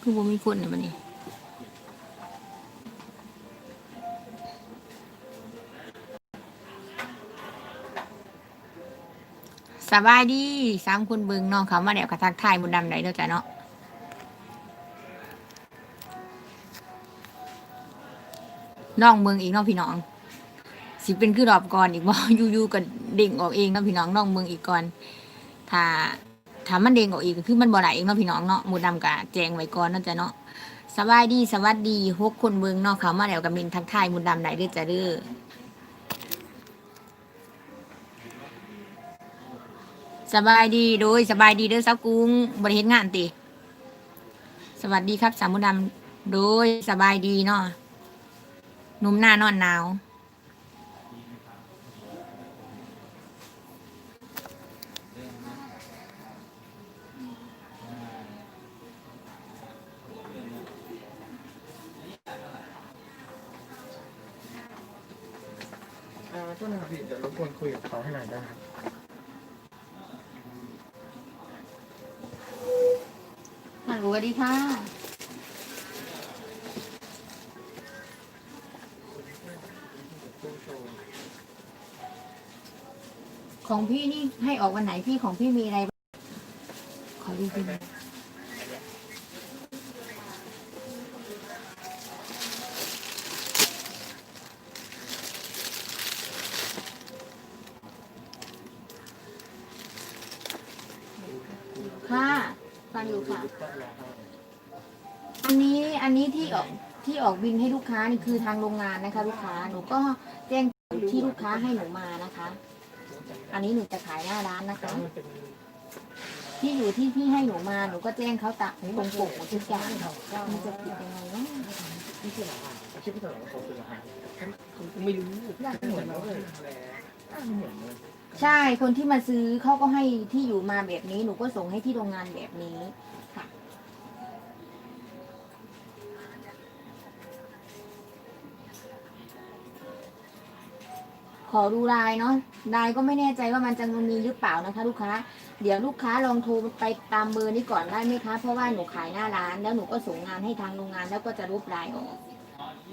คือบ่มีคนเนี่ยบัดนี้สบายดีสามคนเบิงน้องเขามาแล้วกระทักทายบนดำไดเด้อจ้ะเนาะน้องเบิงอีกน้องพี่น้อง สิเป็นคือรอบก่อนอีกบ่อยู่ๆก็เด้งออกเองเนาะพี่น้องน้องเบิงอีกก่อนถ้า ถ้ามันเด้งออกอีกก็คือมันบ่ได้เองเนาะพี่น้องเนาะหมูดำกะแจงไว้ก่อนเนาะจ้ะเนาะสบายดีสวัสดีหกคนเบิงเนาะเขามาแล้วก็มินทักทายหมูดำไดเด้อจ้ะเด้อสบายดีโดยสบายดีเด้อสาวกรุงบริเฮ็ดงานติ สวัสดีครับสามมุดำโดยสบายดีเนาะหนุ่มหน้านอนหนาว อ่าโทษนะครับพี่เดี๋ยวรบกวนคุยกับเขาให้หน่อยได้ครับฮัลโหลสวัสดีค่ะ ของพี่นี่ให้ออกวันไหนพี่ของพี่มีอะไรบ้างขอดูพี่ห บินให้ลูกค้านี่คือทางโรงงานนะคะ ลูกค้าหนูก็แจ้งที่ลูกค้าให้หนูมานะคะ อันนี้หนูจะขายหน้าร้านนะคะ ที่อยู่ที่พี่ให้หนูมาหนูก็แจ้งเขาตักตรงปกทุกอย่างมันจะผิดยังไงเขาะไม่รู้เหมือนเลยใช่คนที่มาซื้อเขาก็ให้ที่อยู่มาแบบนี้หนูก็ส่งให้ที่โรงงานแบบนี้ ขอดูลายเนาะลายก็ไม่แน่ใจว่ามันจะมีหรือเปล่านะคะ ลูกค้า เดี๋ยวลูกค้าลองโทรไปตามเบอร์นี้ก่อนได้ไหมคะ เพราะว่าหนูขายหน้าร้าน แล้วหนูก็ส่งงานให้ทางโรงงานแล้วก็จะลบลายออก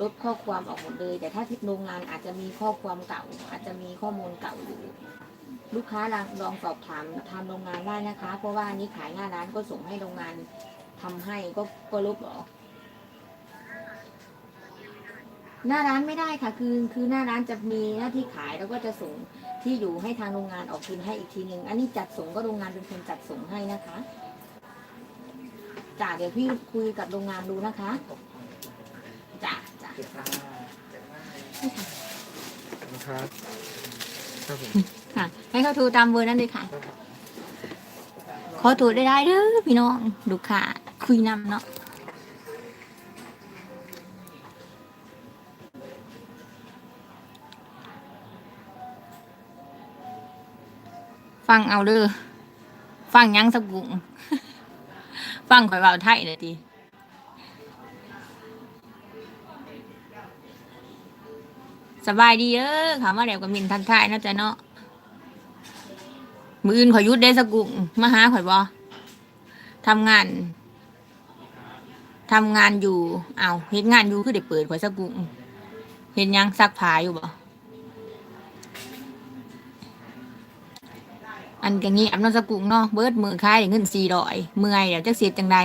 ลบข้อความออกหมดเลย แต่ถ้าที่โรงงานอาจจะมีข้อความเก่า อาจจะมีข้อมูลเก่าอยู่ลูกค้าลองลองสอบถามทางโรงงานได้นะคะ เพราะว่านนี้ขายหน้าร้านก็ส่งให้โรงงานทำให้ก็ก็ลบออก หน้าร้านไม่ได้ค่ะ คือคือหน้าร้านจะมีหน้าที่ขายแล้วก็จะส่งที่อยู่ให้ทางโรงงานออกบินให้อีกทีหนึ่งอันนี้จัดส่งก็โรงงานเป็นคนจัดส่งให้นะคะจ้าเดี๋ยวพี่คุยกับโรงงานดูนะคะจ้าจ้าเก็บผ้านะครับครับผมค่ะ ให้เขาโทรตามเบอร์นั้นเลยค่ะขอโทรได้ได้เด้อพี่น้องลูกค้าคุยนำเนาะ ฟังเอาเด้อฟังยังสักกุงฟังข่อยเบาไทยเลยทีสบายดีเด้อค่ะมาเดี๋ยวกับมินทักทายนาะจ๊ะเนาะมืออื่นข่อยยุดได้สักกุ่งมาหาข่อยบอทำงานทำงานอยู่ เอาเฮ็ดงานอยู่คือได้เปิดข่อยสักกุ่งเห็นยังซักผ้าอยู่บ่ อันกันนี้อับน้องสกุงเนาะเบิดมือค่ายเงินสี่ร้อยเมื่อยเดี๋ยวจะเสียจังใด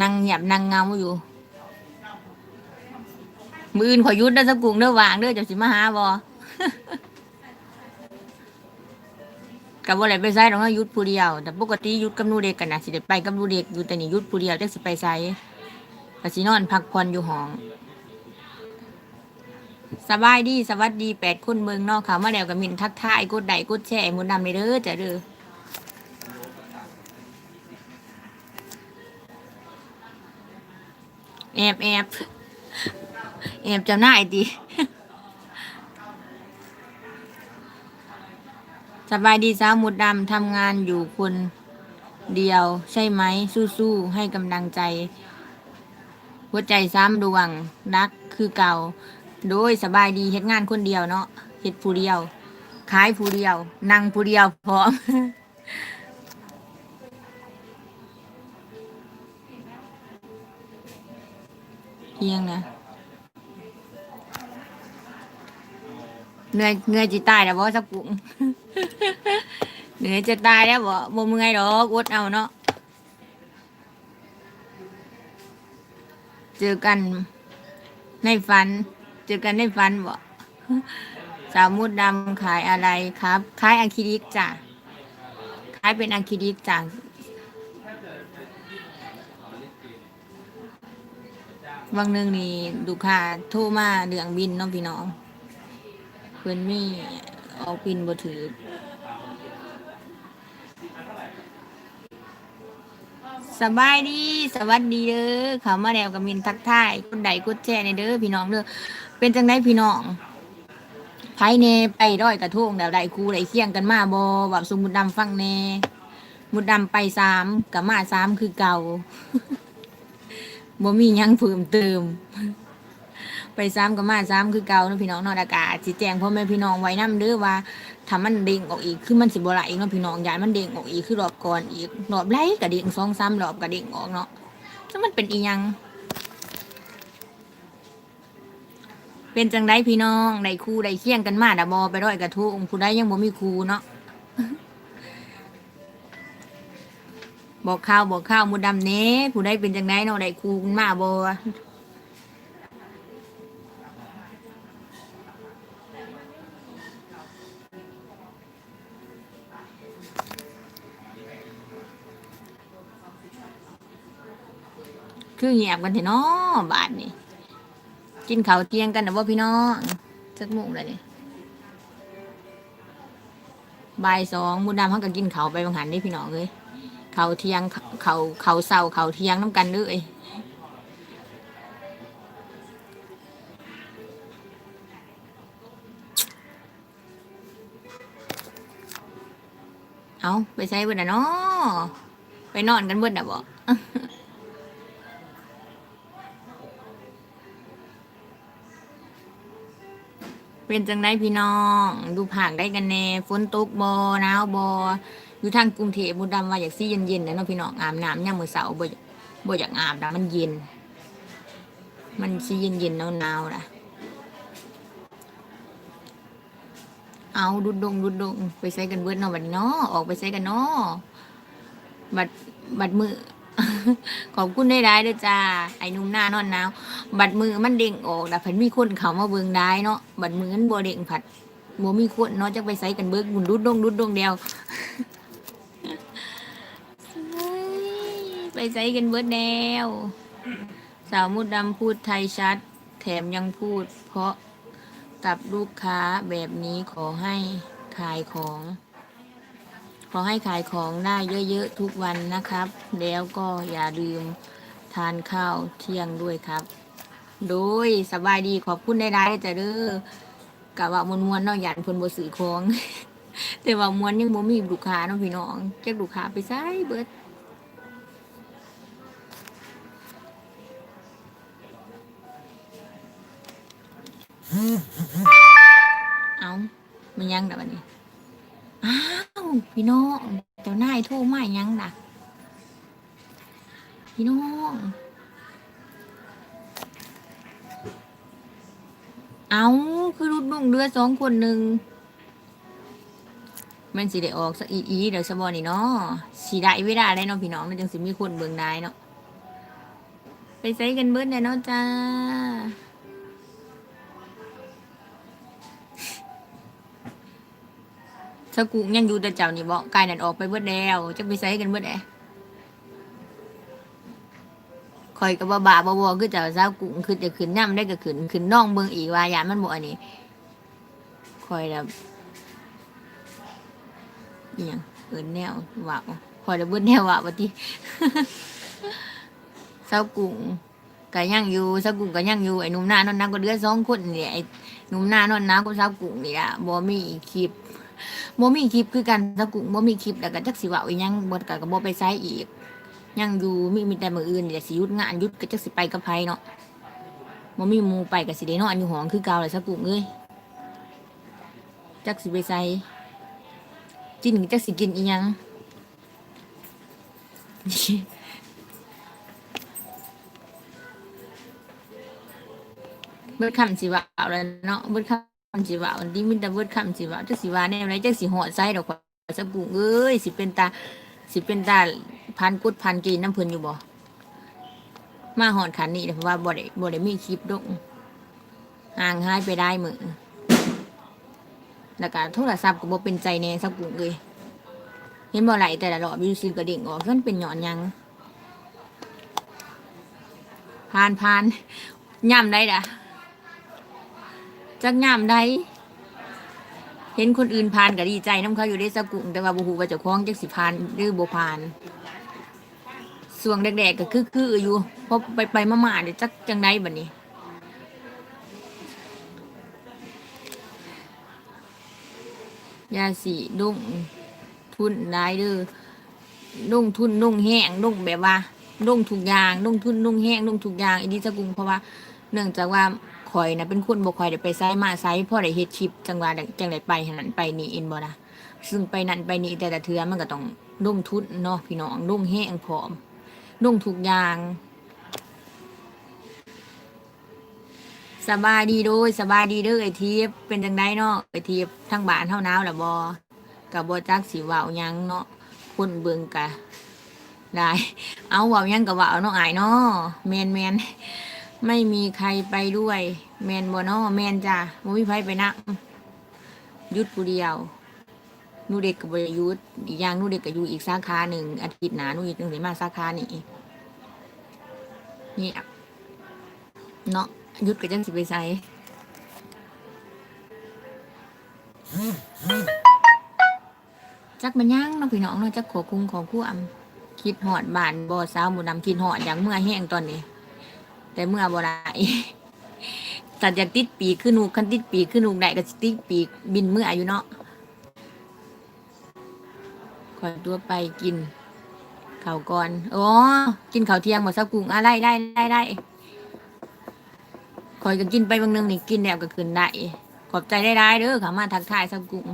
นั่งหยับนั่งเงาอยู่ มืออื่นขอยุดเด้สกุงเด้อวางเด้อเจะสิมาหาบ่กับว่าอะไรไปไซดอกเนะยุดผู้เดียว แต่ปกติยุดกับนูเด็กกันนะสิได้ไปกับนูเด็กอยู่แต่นี่ยุดผู้เดียวจักสิไปไซก็สินอนพักผ่อนอยู่ห้อง สบายดีสวัสดีแปดคนเมืองนอกค่ะมาแล้วกับมินทักทายกดไลค์กดแชร์หมุนดำในเด้อจ้ะเด้อแอบแอบแอบจ้าหน้ายดีสบายดีสาวหมุดดำทำงานอยู่คนเดียวใช่ไหมสู้ๆให้กำลังใจ หัวใจซ้ำดวงรักคือเก่า โดยสบายดีเฮ็ดงานคนเดียวเนาะเฮ็ดผู้เดียว ขายผู้เดียว นั่งผู้เดียวพร้อมเพียงนะเหนื่อยเหนื่อยจะตายแล้วบ่สักปุ่งเหนื่อยจะตายแล้วบ่บ่มึงไงดอกอดเอาเนาะเจอกันในฝัน เจอกันในฝันบ่สาวมุดดำขายอะไรครับขายอะคริลิกจ้ะขายเป็นอะคริลิกจ้ะวันหนึ่งนี่ลูกค้าโทรมาเรื่องบินเน้องพี่น้องเพื่อนมีออกบินบ่ถือสบายดี สวัสดีเด้อเขามาแล้วกับมินทักทายคนใดกดแชร์ในเด้อพี่น้องเด้อ เป็นจังไดพี่น้องไผเนไปร้อยกระทงเดี๋ยวได้ครูได้เคียงกันมาบ่แบบสมมุดดำฟังแน่มุดดำไปสามกับมาสามคือเก่าบ่มียังเพิ่มเติม ไปซ้ำกับมาซ้ำคือเก่าเนาะพี่น้องนออากาศสิแจงพ่อแม่พี่น้องไว้นํเด้อว่าถ้ามันเด้งออกอีกคือมันสิบ่ไหลเนาะพี่น้องยายมันเด้งออกอีกคือรอบก่อนอีกรอบไหลก็เด้งสองสามรอบก็เด้งออกเนาะจังมันเป็นอีหยัง เป็นจังไดพี่น้องได้คู่ได้เคียงกันมาดะบอไปร้อยกระทงผู้ใดยังบ่มีครูเนาะบอกข้าวบอกข้าวมูดำเน้ผู้ใดเป็นจังไดเนาะได้ครูกันมาบ่คือเงียบกันเถอะเนาะบาดนี่ กินข้าวเที่ยงกันนะว่าพี่น้องสักโมุมเลยนี่บ่ายสองมูดำเขาก็กินข้าวไปบางหันได้พี่น้องเลยเขาเที่ยงเขาเขาเศร้าเขาเที่ยงน้ำกันเลยเอาไปใช้เบิดอะเนาะไปนอนกันเบิดอะบอก เป็นจังได้พี่น้อง ดูผักได้กันแน่ฝนตกบอหนาวบออยู่ทางกรุงเทพบุดำว่าอยากซี่เย็นๆนะเนาะพี่น้องอาบน้ำย่างมือเสาร์บ่บ่อยากอาบนะมันเย็น มันซี่เย็นๆหนาวๆนะเอาดุดดงดุดดงไปใส่กันเบิดเนาะบัดเนาะออกไปใส่กันเนาะบัดบัดมือ ขอบคุณได้ได้ด้วยจ้า ไอ้หนุ่มหน้านอนหนาว บัดมือมันเด้งออกแต่ผันมีคนเขามาเบิ่งได้เนาะ บัดมือมันบ่เด้งผัดบ่มีคนเนาะจักไปใส่กันเบิ่งบุญดุดดงดุดดงเดียวไปใส่กันเบิดแนวสาวมุดดำพูดไทยชัด แถมยังพูด เพราะกับลูกค้าแบบนี้ขอให้ขายของ ขอให้ขายของได้เยอะๆทุกวันนะครับ แล้วก็อย่าลืมทานข้าวเที่ยงด้วยครับ โดยสบายดีขอบคุณได้ได้จะเด้อกะว่ามวนมวนๆเนาะหยันพิ่นบ่ซื้อของ แต่ว่ามวนยังบ่มีลูกค้าเนาะพี่น้องจักลูกค้าไปไสเบิดเอามันยังดับอันนี้ พี่น้องเจ้านายโทรมายังดักพี่น้องเอาคือรุดนุ่งเรือสองคนหนึ่งมันสิได้ออกสักอีอีเดี๋ยวสบอนี่เนาะสีได้ไม่ได้ได้เนาะพี่น้องมันจังสิมีคนเบิ่งได้เนาะไปใส่กันเบิ้ลได้เนาะจ้า สกุยังอยู่แต่เจ้านี่บอกกายนั่นออกไปเบิดแล้วจะไปใส่กันเบิดแอคอยกับบาบาบวคือเจ้าสาวกุ้งคือจะขึ้นย่ำได้ก็ขึ้นขึ้นน่องเบิ่งอีวายามันบ่อันนี้คอยแบบอหยังเอินแนวว่าวคอยจะเบิดแนวว่าวว่าติสาวกุ้งก็ยังอยู่สาวกุ้งก็ยังอยู่ไอ้หนุ่มหน้านอนน้ำก็เหลือดสองคนนี่ไอ้หนุ่มหน้านอนน้ำก็สาวกุ้งนี่ละบ่มีคลิป บ่มีคลิปคือกันตะกุ่งบ่มีคลิปแล้วก็จักสิเว้าอีหยังบ่ก็ก็บ่ไปไสอีก ยังอยู่มีมีแต่มื้ออื่นนี่แหละสิหยุดงานหยุดก็จักสิไปกับไผเนาะบ่มีหมู่ไปก็สิได้นอนอยู่ห้องคือเก่าแหละตะกุ่งเอ้ยจักสิไปไสกินก็จักสิกินอีหยังเบิดคำสิว่าเอาแล้วเนาะเบิดคำ คำสิว่าอันนี้มีแต่เบิดคำสิว่าจักสิว่าแนวไหนจักสิหอดไส้ดอกว่าสกุงเอ้ยสิเป็นตาสิเป็นตาพันกุดพันกีน้ำเพิ่นอยู่บ่มาหอดขันนี่เพราะว่าบ่ได้บ่ได้มีคลิปดงห่างหายไปได้มือแล้วก็โทรศัพท์ก็บ่เป็นใจแน่สักกุงเอ้ยเห็นบ่ไหลแต่ละรอบอยู่ซิกระดิ่งออกมันเป็นหย่อนยังผ่านผ่านย่ำได้ด่ะ จักย่ำได้เห็นคนอื่นผ่านก็ดีใจน้ำเขาอยู่ได้สักกุ่งแต่ว่าบุหูว่าจะคล้องจักสิผ่านหรือบ่ผ่านส่วงแดกๆก็คือคืออยู่เพราะไปไปๆมาๆเดี๋ยวจักจังไดบัดนี้ ยาสีดุ้งทุนได้เด้อดุ้งทุนดุ้งแห้งดุ้งแบบว่าดุ้งทุกอย่างดุ้งทุนดุ้งแห้งดุ้งทุกอย่างอีนี้สกุงเพราะว่า เนื่องจากว่า ข่อยนะเป็นคนบ่ข่อยได้ไปไซมาไซพ่อได้เฮ็ดคลิปจังหวะจังไดไปหันนั้นไปนี่เอ็นบ่นะซึ่งไปนั่นไปนี่แต่ละเทือมันก็ต้องลงทุนเนาะพี่น้องลงแห้งพร้อมลงทุกอย่างสบายดีโดยสบายดีเด้อไอทีฟเป็นจังไดเนาะไอทีฟทั้งบ้านเท่าหนาวละบ่กับบ่จักสิเว้าหยังเนาะคนเบิงกะได้ เอาว้าหยังก็เว้าเนาะอายเนาะแมนแมน ไม่มีใครไปด้วย แมนบ่เนาะแมนจ้ะบ่มีไผไปนะยุดผู้เดียวนูเด็กก็บ่ได้หยุดอีกอย่างนูเด็กก็อยู่อีกสาขาหนึ่งอาทิตย์หนานูอีกจังสิมาสาขานี้นี่เนาะยุดก็จังสิไปใส่จักมันย่างเนาะพี่น้องเนาะจักขอคุงขอคู่อำคิดหอดบานบ่อสาวหมูดำคิดหอดอย่างเมื่อแห้งตอนนี้ แต่เมื่อบ่ได้ตัดอยากติดปีกขึ้นนูกคันติดปีกขึ้นนูกได้ก็สิติดปีกบินเมื่ออายู่เนาะขอตัวไปกินข้าวก่อนอ๋อกินข้าวเที่ยงหมดสักกุ้งอะได้ได้ได้ได้คอยก็กินไปบางนึงนี่กินแล้วก็ขึ้นได้ขอบใจได้ได้เด้อขามาทักทายสักกุ้ง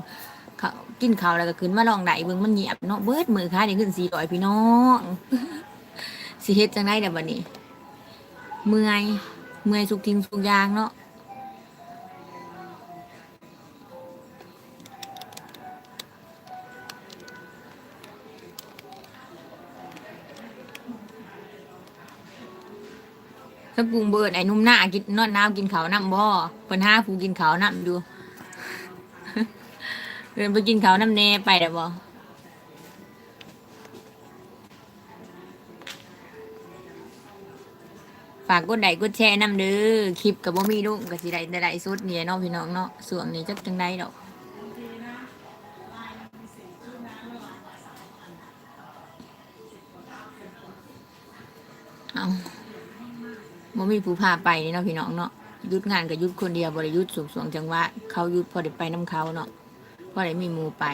เขากินข้าวแล้วก็ขึ้นมาลองได้เบิ่งมันเงียบเนาะเบิดมือค้านี่ขึ้นสี่ร้อยพี่น้องสิเฮ็ดจังไดเดี๋ยวบัดนี้ เมื่อยเมื่อยสุกทิ้งสุกยางเนาะสักกุ้งเบิดไอ้หนุ่มหน้ากินนอนน้ำกินเขาน้ำบ่เพิ่นห้าผู้กินเขาน้ำอยู่เดินไปกินเขาน้ำแน่ไปได้บ่ ฝากกดไลค์กดแชร์นำเด้อคลิปกับบ่มีลูกก็สิได้ได้ได้สุดเนี่ยเนาะพี่น้องเนาะส่วนนี้จักจังไดดอกเอาบ่มีผู้พาไปนี่เนาะพี่น้องเนาะยุดงานก็หยุดคนเดียวบ่ได้หยุดสุกสวงจังหวะเขายุดพอได้ไปนํเขาเนาะพอได้มีหมู่ไป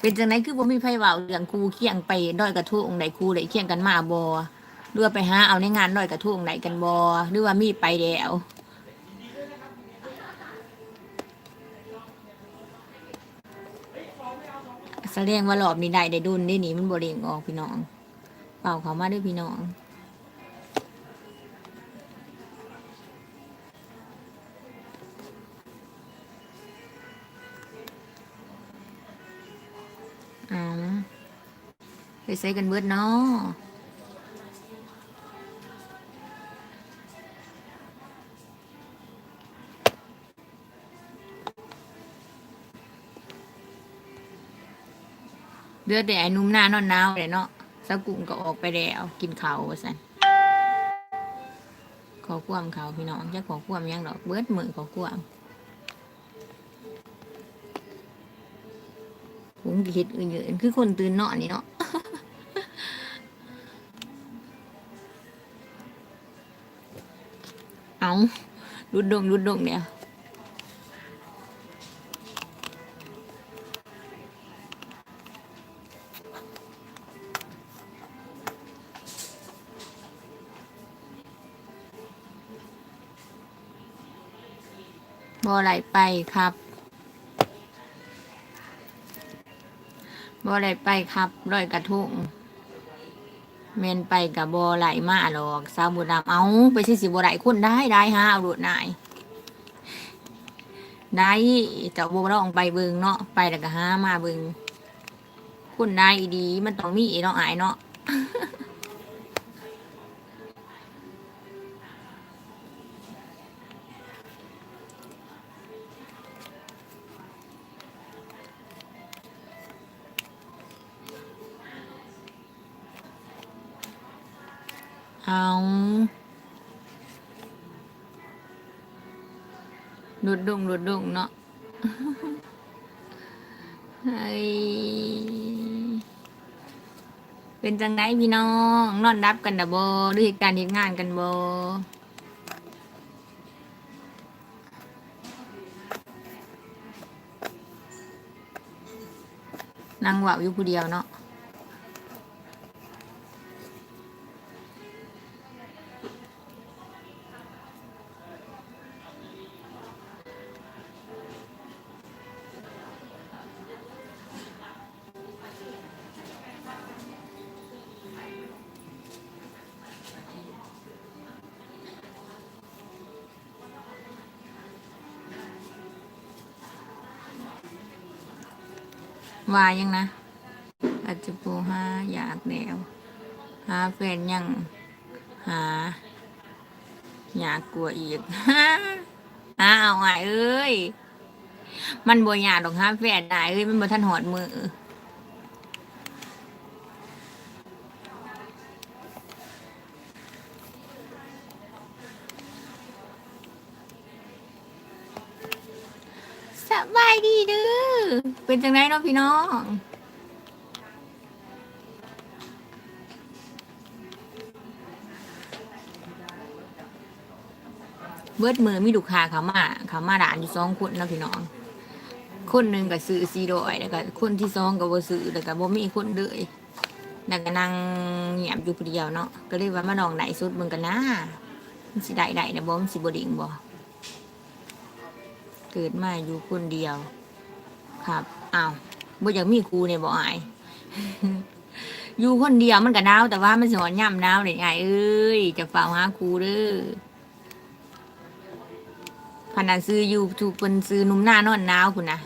เป็นจังไหนคือบ่มีไผเว้าเรื่องครูเคียงไปด้อยกระทู้องค์ใดครูไดเคียงกันมาบ่หรือว่าไปหาเอาในงานด้อยกระทู้องค์ใดกันบ่หรือว่ามีไปแล้วแสดงว่ารอบนี้ได้ได้ดุนได้หนีมันบ่เร่งออกพี่น้อง เป่าเขามาด้วยพี่น้อง ไปใส่กันเบิดเนาะเดือดแต่ไอ้นุ่มหน้านอนหนาวเลยเนาะสกกุ้งก็ออกไปแล้วกินเขาว่าสันขอความเขาพี่น้องจะขอความยังดอกเบิดมือขอความผมก็คิดอื่นๆคือคนตื่นนอนนี่เนาะ เอารุดดงรุดดงเนี่ยบ่ไหลไปครับบ่ไหลไปครับร้อยกระทง แม่นไปกับบ่ไหลมาหรอกสาวบุญดำเอาไปสิสิบไหลคนได้ได้ฮะเอาดดนายได้แต่บ่ลองไปเบิงเนาะไปแล้วก็หามาเบิงคนได้ดี มันต้องมีเนาะอายเนาะ หลุดดงหลุดดงเนาะเฮ้ยเป็นจังไดพี่น้อง นอนรับกันดะบหรือเหตุการณ์เหตุงานกันบนั่งเว่าอยู่ผู้เดียวเนาะ ว่ายังนะอาจจะปูหาอยากแล้วหาแฟนยังหาอยากกลัวอีกหาเอาไงเอ้ย มันบ่อยากดอกหาแฟนได้เอ้ยมันบ่ทันหอดมือสบายดีเด้อ เป็นจังไดเนาะพี่น้องเบิดมือมีลูกค้าเขามาเขามาด่านอยู่สองคนเนาะพี่น้อง คนหนึ่งก็ซื้อซีดอยแล้วก็คนที่สองก็บ่ซื้อแล้วก็บ่มีคนเลยแล้วก็นั่งเงียบอยู่ผู้เดียวเนาะก็เลยว่ามาลองไหนสุดมึงกันนะมันสิได้ได้นะบ่มันสิบ่ดิ่งบ่เกิดมาอยู่คนเดียว ครับ อ้าวบ่อยากมีครูเนี่ยบ่อายอยู่คนเดียวมันก็หนาวแต่ว่ามันสอนย่ำหนาวเลยไงเอ้ยจะฝ่าหาครูเด้อขนาดซื้ออยู่ถูกเป็นซื้อนุ่มหน้านอนหนาวคุณนะ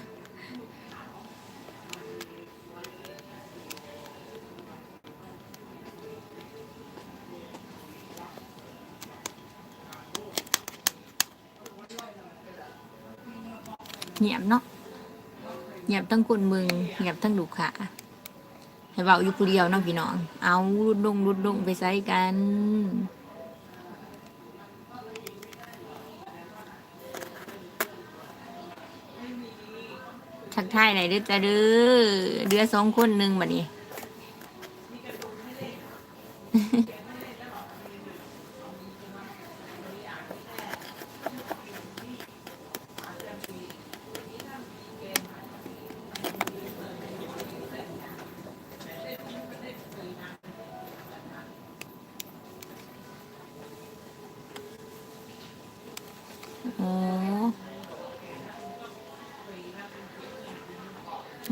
เงียบเนาะ เงียบทั้งคนมึงเงียบทั้งลูกค้าให้เบาอยู่ผู้เดียวเนาะพี่น้อง เอารุดดงรุดดงไปใส่กันทักทายไหนอยเด้อจ้าเด้อเดือสองคนหนึ่งบัดนี้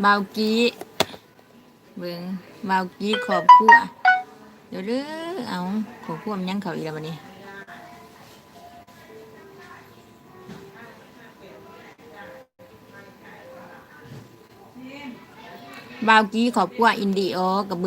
บาวกี้เบิงบาวกี้ขอบคั่วเดี๋ยวเด้อเอาขอบคั่วมันยังเขาอีกแล้ววันนี้บาวกี้ขอบครัวอินดีโอกับเบิง